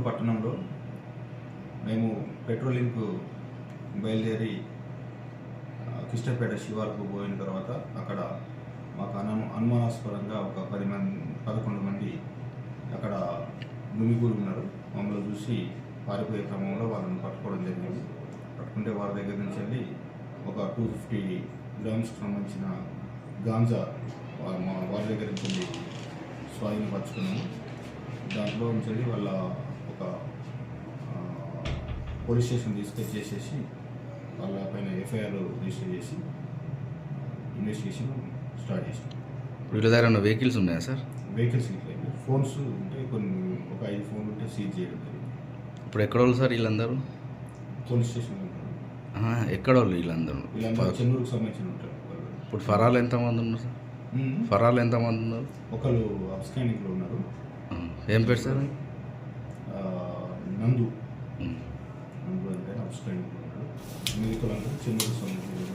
పట్టణంలో మేము పెట్రోలింగ్కు బయలుదేరి కిష్టపేట శివార్కు పోయిన తర్వాత అక్కడ మాకు అను అనుమానాస్పదంగా ఒక పది మంది పదకొండు మంది అక్కడ మునిగూరు ఉన్నారు. మమ్మల్ని చూసి పారిపోయే క్రమంలో వాళ్ళని పట్టుకోవడం జరిగింది. పట్టుకుంటే వారి దగ్గర నుంచి వెళ్ళి ఒక టూ ఫిఫ్టీ గ్రామ్స్కి సంబంధించిన గాంజా వా- మా వారి దగ్గర నుంచి స్వాధీనపరచుకున్నాము. దాంట్లో నుంచి వాళ్ళ ఒక పోలీస్ స్టేషన్ తీసుకొచ్చేసేసి వాళ్ళ పైన ఎఫ్ఐఆర్ రిజిస్టర్ చేసి ఇన్వెస్టిగేషన్ స్టార్ట్ చేసాం వీళ్ళ దగ్గర వెహికల్స్ ఉన్నాయా సార్ వెహికల్స్ ఇట్లా ఫోన్స్ ఉంటే కొన్ని ఒక ఐదు ఫోన్లు ఉంటే సీజ్ చేయడం జరిగింది ఇప్పుడు ఎక్కడ వాళ్ళు సార్ వీళ్ళందరూ? పోలీస్ స్టేషన్ ఎక్కడ వాళ్ళు వీళ్ళందరూ? చెన్నూరుకు సంబంధించిన ఉంటారు. ఇప్పుడు ఫరాలు ఎంతమంది ఉన్నారు సార్. ఫరాలు ఎంతమంది ఉన్నారు? ఒకళ్ళు అబ్స్కానింగ్లో ఉన్నారు. ఏం పేరు సార్ నందు. నందు అంటే అబ్స్కానింగ్లో ఉన్నారు మిగతా చెన్నూరుకు సంబంధించినటువంటి